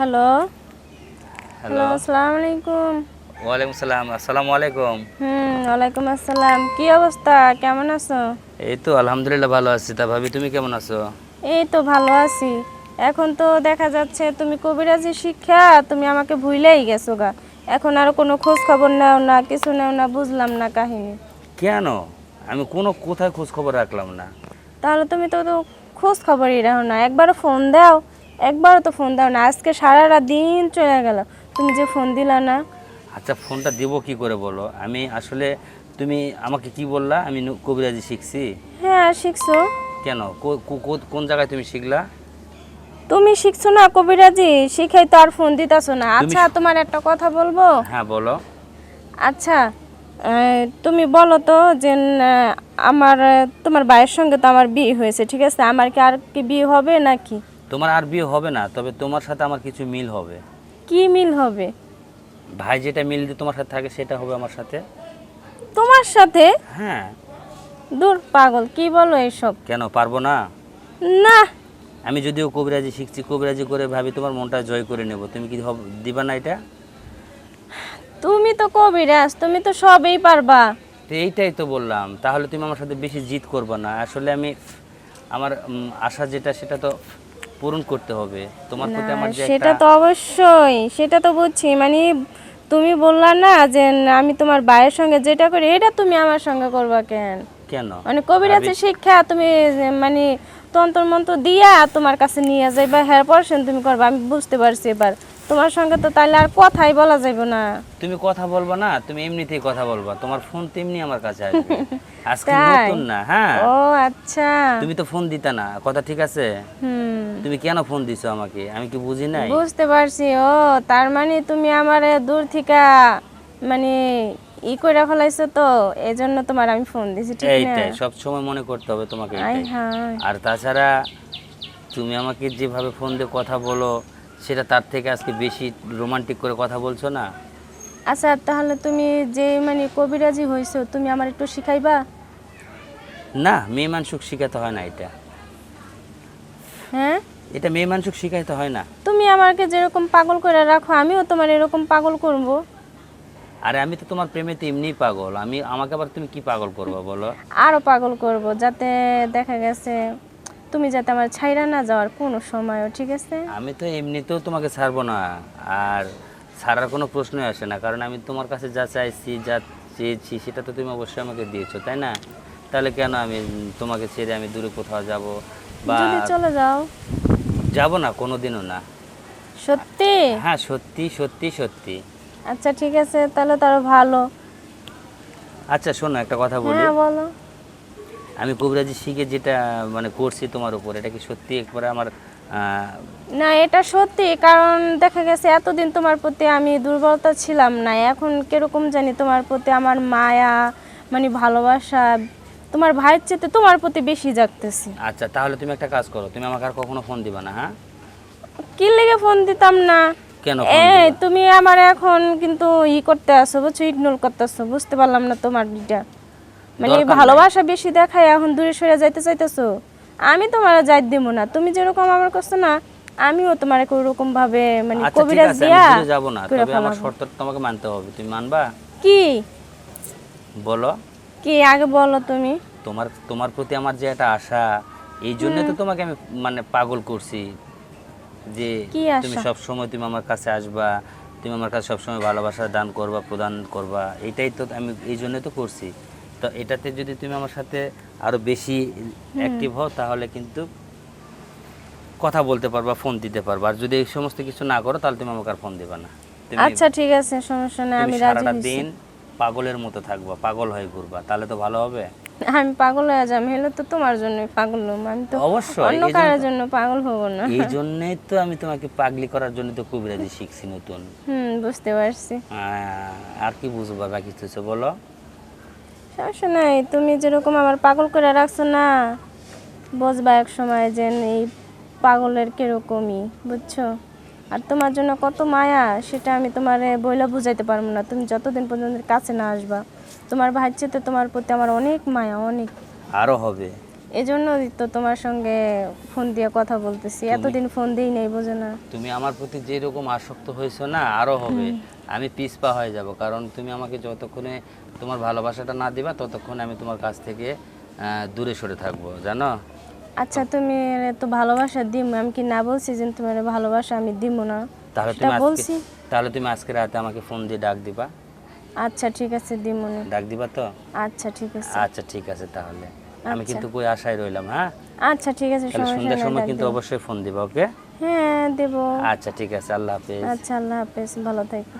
Hello hello আসসালামু আলাইকুম ওয়ালাইকুম সালাম আসসালামু আলাইকুম হুম ওয়ালাইকুম আসসালাম কি অবস্থা? কেমন আছো? এই তো আলহামদুলিল্লাহ ভালো আছি। তা ভাবি তুমি কেমন আছো? এই তো ভালো আছি। এখন তো দেখা যাচ্ছে তুমি কবিরাজি শিক্ষা তুমি আমাকে ভুলেই গেছো গা। এখন আর কোনো খোঁজ খবর নাও না কিছু নাও না বুঝলাম না কাহিনী। কেন? আমি কোনো কোথায় খোঁজ খবর রাখলাম না। তাহলে তুমি তো তো খোঁজ খবরই রাখো না। একবার ফোন দাও। একবারও তো ফোন দাও না আজকে সারাটা দিন চলে গেল। তুমি যে ফোন দিলা না। আচ্ছা ফোনটা দেবো কি করে বলো? আমি আসলে তুমি আমাকে কি বললা? আমি নু- কবিরাজি শিখছি। হ্যাঁ শিখছো। কেন? কো- কো- কো- কোন জায়গায় তুমি শিখলা? তুমি শিখছো না কবিরাজি? শিখাই তো আর ফোন দিতাছো না। আচ্ছা তোমার একটা কথা বলব? হ্যাঁ বলো। আচ্ছা আহ, তুমি বলো তো যে আহ, আমার আহ, তোমার ভাইয়ের সঙ্গে তো আমার বিয়ে হয়েছে ঠিক আছে? আমার কি আর কি বিয়ে হবে নাকি? তোমার আর বিয়ে হবে না তবে তোমার সাথে আমার কিছু মিল হবে। কি মিল হবে? ভাই যেটা মিল দিয়ে তোমার সাথে থাকে সেটা হবে আমার সাথে। তোমার সাথে? হ্যাঁ। দূর পাগল কি বলো এইসব কেন পারব না? না। আমি যদিও কবিরাজি শিখছি কবিরাজি করে ভাবি তোমার মনটা জয় করে নেব। তুমি কি হব- দিবা না এটা? তুমি তো কবিরাজ তুমি তো সবই পারবা। তো এইটাই তো বললাম তাহলে তুমি আমার সাথে বেশি জিদ করবে না। আসলে আমি আমার উম, আশা যেটা সেটা তো পূরণ করতে হবে। তোমার প্রতি আমার যে সেটা তো অবশ্যই সেটা তো বুঝছি। মানে তুমি বললা না যে আমি তোমার ভাইয়ের সঙ্গে যেটা করি এটা তুমি আমার সঙ্গে করবা কেন? কেন? মানে কবির কবিরাজের শিক্ষা তুমি মানে তন্তর মন্ত্র দিয়া তোমার কাছে নিয়ে যাইবা হ্যাঁ পড়ছেন তুমি করবা আমি বুঝতে পারছি এবার। তোমার সঙ্গে তো তাহলে আর কথাই বলা যাইব না। তুমি কথা বলবা না তুমি এমনিতেই কথা বলবা। তোমার ফোন তেমনি আমার কাছে আসবে। আজকে নতুন না হ্যাঁ। ও আচ্ছা। তুমি তো ফোন দিতা না কথা ঠিক আছে? হুম। তুমি কেন ফোন দিছো আমাকে? আমি কি বুঝি নাই? বুঝতে পারছি ও তার মানে তুমি আমার দূর থেকে মানে ই করে ফেলাইছো তো এই জন্য তোমার আমি ফোন দিছি ঠিক না? এইটাই সব সময় মনে করতে হবে তোমাকে হ্যাঁ। আর তাছাড়া তুমি আমাকে যেভাবে ফোন দিয়ে কথা বলো সেটা তার থেকে আজকে বেশি রোমান্টিক করে কথা বলছো না? আচ্ছা তাহলে তুমি যে মানে কবিরাজি হইছো তুমি আমার একটু শিখাইবা? না মেয়ে মানসুক শিখাতে হয় না এটা। হ্যাঁ? এটা মেয়ে মানসুক শিখাইতে হয় না। তুমি আমাকে যেরকম পাগল করে রাখো আমিও তোমার এরকম পাগল করব। আরে আমি তো তোমার প্রেমে তো এমনিই পাগল। আমি আমাকে আবার তুমি কি পাগল করবা বলো? আরও পাগল করব যাতে দেখা গেছে তুমি যাতে আমার ছাইরা না যাওয়ার কোনো সময়ও ঠিক আছে? আমি তো এমনিতেও তোমাকে ছাড়বো না। আর ছাড়ার কোনো প্রশ্নই আসে না কারণ আমি তোমার কাছে যা চাইছি যা চেয়েছি সেটা তো তুমি অবশ্যই আমাকে দিয়েছ তাই না? তাহলে কেন আমি তোমাকে ছেড়ে আমি দূরে কোথাও যাব? বা যদি চলে যাও। যাব না কোনোদিনও না। সত্যি? হ্যাঁ সত্যি সত্যি সত্যি। আচ্ছা ঠিক আছে তাহলে তারও ভালো। আচ্ছা শোনো একটা কথা বলি। হ্যাঁ বলো। আমি কবিরাজি শিখে যেটা মানে করছি তোমার উপর এটা কি সত্যি? একবারে আমার না এটা সত্যি কারণ দেখা গেছে এতদিন তোমার প্রতি আমি দুর্বলতা ছিলাম না। এখন কীরকম জানি তোমার প্রতি আমার মায়া মানে ভালোবাসা তোমার ভাইয়ের চেয়ে তোমার প্রতি বেশি জাগতেছি। আচ্ছা তাহলে তুমি একটা কাজ করো তুমি আমাকে আর কখনো ফোন দিবা না হ্যাঁ? কি লেগে ফোন দিতাম না? কেন ফোন এই তুমি আমার এখন কিন্তু ই করতে আসো বুঝছ ইগনোর করতেছো বুঝতে পারলাম না তোমার এটা মানে ভালোবাসা বেশি দেখায় এখন দূরে সরে যাইতে চাইতেছো? আমি তোমার যাই দিব না। তুমি যেরকম আমার কাছে না আমিও তোমার ওরকম ভাবে মানে আচ্ছা কবিরাজ দিয়া যাব না। তবে আমার শর্ত তোমাকে মানতে হবে। তুমি মানবা? কি? বলো। কি? আগে বলো তুমি। তোমার তোমার প্রতি আমার যে একটা আশা এই জন্য তো তোমাকে আমি মানে পাগল করছি যে তুমি? সব সময় তুমি আমার কাছে আসবা তুমি আমার কাছে সবসময় ভালোবাসা দান করবা প্রদান করবা। এটাই তো আমি এই জন্য তো করছি। তো এটাতে যদি তুমি আমার সাথে আরও বেশি অ্যাক্টিভ হও তাহলে কিন্তু কথা বলতে পারবা ফোন দিতে পারবা। আর যদি এই সমস্ত কিছু না করো তাহলে তুমি আমাকে আর ফোন দিবা না। আচ্ছা ঠিক আছে সমস্যা নেই আমি রাজি সারাটা দিন পাগলের মতো থাকবা পাগল হয়ে ঘুরবা তাহলে তো ভালো হবে। আমি পাগল হয়ে যাম হলে তো তোমার জন্য পাগল হব আমি তো অবশ্যই অন্য কারোর জন্য জন্য পাগল হব না। এই জন্যই তো আমি তোমাকে পাগলি করার জন্য তো কবিরাজি শিখছি নতুন। হুম বুঝতে পারছি। আর কি বুঝবা বাকি কিছু বলো। সমস্যা নাই। তুমি যেরকম আমার পাগল করে রাখছো না, বুঝবা এক সময় যে এই পাগলের কিরকমই, বুঝছ? আর তোমার জন্য কত মায়া, সেটা আমি তোমার বইলা বুঝাইতে পারব না। তুমি যতদিন পর্যন্ত কাছে না আসবা, তোমার ভাইয়ের চেয়ে তোমার প্রতি আমার অনেক মায়া, অনেক। আরও হবে। এই জন্যই তো তোমার সঙ্গে ফোন দিয়ে কথা বলতেছি। এতদিন ফোন দিই নেই বোঝো না। তুমি আমার প্রতি যেরকম আসক্ত হয়েছো না আরও হবে। আমি পিছপা হয়ে যাব কারণ তুমি আমাকে যতক্ষণে তোমার ভালোবাসাটা না দিবা ততক্ষণ আমি তোমার কাছ থেকে দূরে সরে থাকব জানো? আচ্ছা তুমি তো ভালোবাসা দিম আমি কি না বলছি যে তোমার ভালোবাসা আমি দিব না? তাহলে তুমি আজকে বলছি। তাহলে তুমি আজকে রাতে আমাকে ফোন দিয়ে ডাক দিবা। আচ্ছা ঠিক আছে দিমনি। ডাক দিবা তো? আচ্ছা ঠিক আছে। আচ্ছা ঠিক আছে তাহলে। আমি আচ্ছা। কিন্তু কই আশায় রইলাম হ্যাঁ? আচ্ছা ঠিক আছে তাহলে সন্ধ্যার সময় কিন্তু অবশ্যই ফোন দিবা ওকে? হ্যাঁ দেব। আচ্ছা ঠিক আছে আল্লাহ হাফেজ। আচ্ছা আল্লাহ হাফেজ ভালো থেকো।